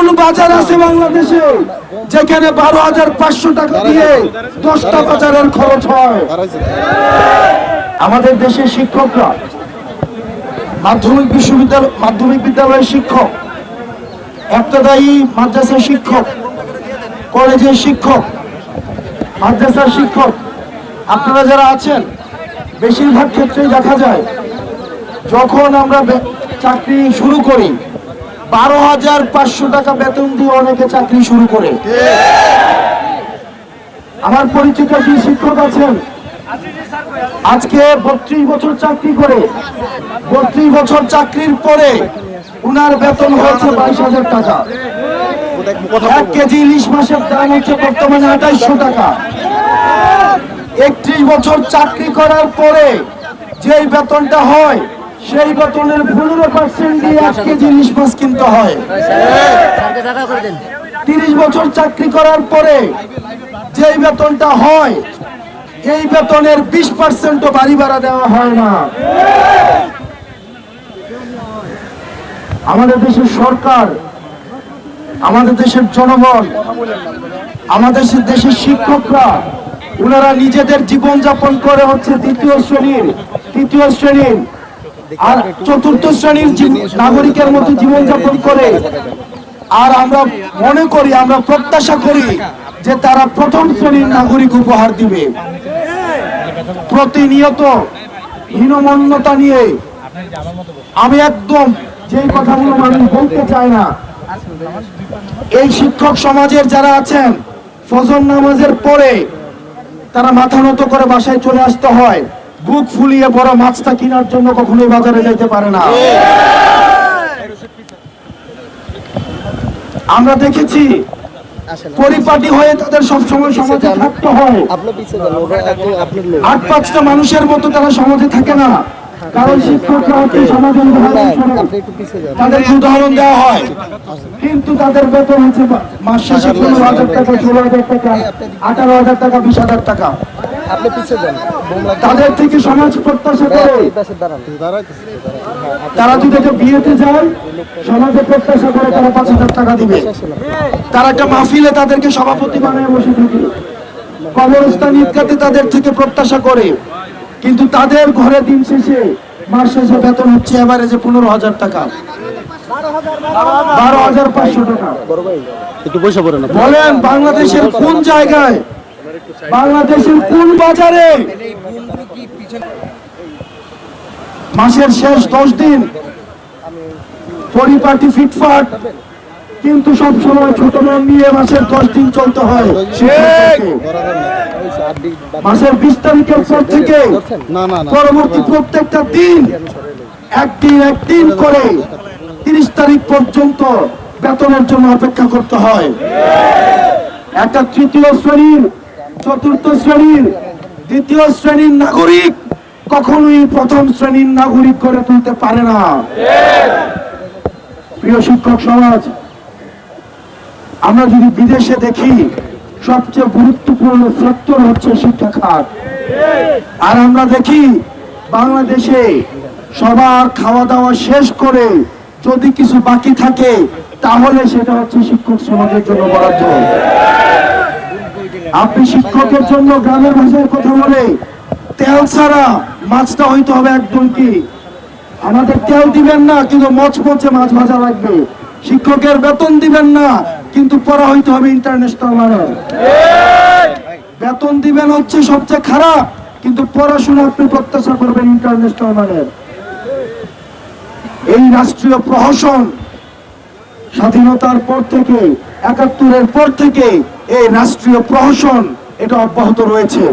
কোন বাজার আছে বাংলাদেশে যেখানে বারো হাজার পাঁচশো টাকা দিয়ে দশটা বাজারের খরচ হয়? আমাদের দেশের শিক্ষকরা, মাধ্যমিক বিশ্ববিদ্যালয়, মাধ্যমিক বিদ্যালয়ের শিক্ষক একটাদায়ী মাদ্রাসার শিক্ষক, কলেজের শিক্ষক, মাদ্রাসার শিক্ষক, আপনারা যারা আছেন, বেশিরভাগ ক্ষেত্রেই দেখা যায়, যখন আমরা চাকরি শুরু করি বারো হাজার পাঁচশো টাকা বেতন দিয়ে অনেকে চাকরি শুরু করে। আমার পরিচিত যে শিক্ষক আছেন। আজকে বত্রিশ বছর চাকরি করে। বত্রিশ বছর চাকরির পরে উনার বেতন হয়েছে বাইশ হাজার টাকা। এক কেজি ইলিশ মাসের দাম হচ্ছে বর্তমানে আঠাইশশো টাকা। একত্রিশ বছর চাকরি করার পরে যেই বেতনটা হয় সেই বেতনের পনেরো পার্সেন্ট দিয়ে এক কেজি ইলিশ মাছ কিনতে হয়। তিরিশ বছর চাকরি করার পরে যেই বেতনটা হয়, এই বেতনের বিশ পার্সেন্টও বাড়ি ভাড়া দেওয়া হয় না। আমাদের দেশের সরকার, আমাদের দেশের জনগণ, আমাদের দেশের শিক্ষকরা ওনারা নিজেদের জীবনযাপন করে হচ্ছে দ্বিতীয় শ্রেণির, তৃতীয় শ্রেণির আর চতুর্থ শ্রেণির নাগরিকের মতো জীবন যাপন করে আর আমরা মনে করি আমরা প্রত্যাশা করি যে তারা প্রথম শ্রেণির নাগরিক উপহার দিবে। প্রতিনিয়ত হীনমন্যতা নিয়ে আমি একদম যেই কথাগুলো মানুষ বলতে চায় না এই শিক্ষক সমাজের যারা আছেন ফজর নামাজের পরে তারা মাথা নত করে বাসায় চলে আসতে হয়। বুক ফুলিয়ে বড় মাছটা কেনার জন্য কখনোই বাজারে যেতে পারে না। আমরা দেখেছি পরিপাটি হয়ে তাদের সবসময় সমাজে থাকতে হয়। আট পাঁচটা মানুষের মতো তারা সমাজে থাকে না। কারণ শিক্ষকরা হচ্ছে সমাজের উদাহরণ দেওয়া হয়। কিন্তু তাদের বেতন হচ্ছে মা- মাস শেষে পনেরো হাজার টাকা ষোলো হাজার টাকা আঠারো হাজার টাকা বিশ হাজার টাকা। আপনি পিছিয়ে যান। তাদের থেকে সমাজ প্রত্যাশা করে। পাশে দাঁড়ান। তারা যদি একটা বিয়েতে যায় সমাজে প্রত্যাশা করে তারা পাঁচ হাজার টাকা দিবে। তারা একটা মাহফিলে তাদেরকে সভাপতি বানায় বসে থাকে। কবরস্থান ঈদগাতে তাদের থেকে প্রত্যাশা করে। কিন্তু তাদের ঘরে দিন শেষে মাস শেষে বেতন হচ্ছে এবারে যে পনেরো হাজার টাকা। বারো হাজার পাঁচশো টাকা। বলেন বাংলাদেশের কোন জায়গায় বাংলাদেশের কোন বাজারে মাসের শেষ দশ দিন পরিপাটি ফিটফাট কিন্তু সব সময় ছোট মন নিয়ে মাসের দশ দিন চলতে হয়। মাসের বিশ তারিখের পর থেকে না না না। পরবর্তী প্রত্যেকটা দিন একদিন একদিন করে তিরিশ তারিখ পর্যন্ত বেতনের জন্য অপেক্ষা করতে হয়। একটা তৃতীয় শ্রেণির চতুর্থ শ্রেণির দ্বিতীয় শ্রেণির নাগরিক কখনোই প্রথম শ্রেণির নাগরিক করে তুলতে পারে না। প্রিয় শিক্ষক সমাজ, আমরা যদি বিদেশে দেখি, সবচেয়ে গুরুত্বপূর্ণ সেক্টর হচ্ছে শিক্ষা খাত। আর আমরা দেখি, বাংলাদেশে সবার খাওয়া দাওয়া শেষ করে যদি কিছু বাকি থাকে, তাহলে সেটা হচ্ছে শিক্ষক সমাজের জন্য বরাদ্দ। আপনি শিক্ষকের জন্য গ্রামের ভাষায় কথা বলে তেল ছাড়া মাছটা হইতে হবে একদম কি আমাদের তেল দিবেন না, কিন্তু মচমচে মাছ ভাজা লাগবে। শিক্ষকের বেতন দিবেন না, কিন্তু পড়া হইতে হবে ইন্টারন্যাশনাল মানের। বেতন দিবেন হচ্ছে সবচেয়ে খারাপ, কিন্তু পড়াশোনা আপনি প্রত্যাশা করবেন ইন্টারন্যাশনাল মানের। এই রাষ্ট্রীয় প্রহসন স্বাধীনতার পর থেকে, একাত্তরের পর থেকে এই রাষ্ট্রীয় প্রহসন এটা অব্যাহত রয়েছে।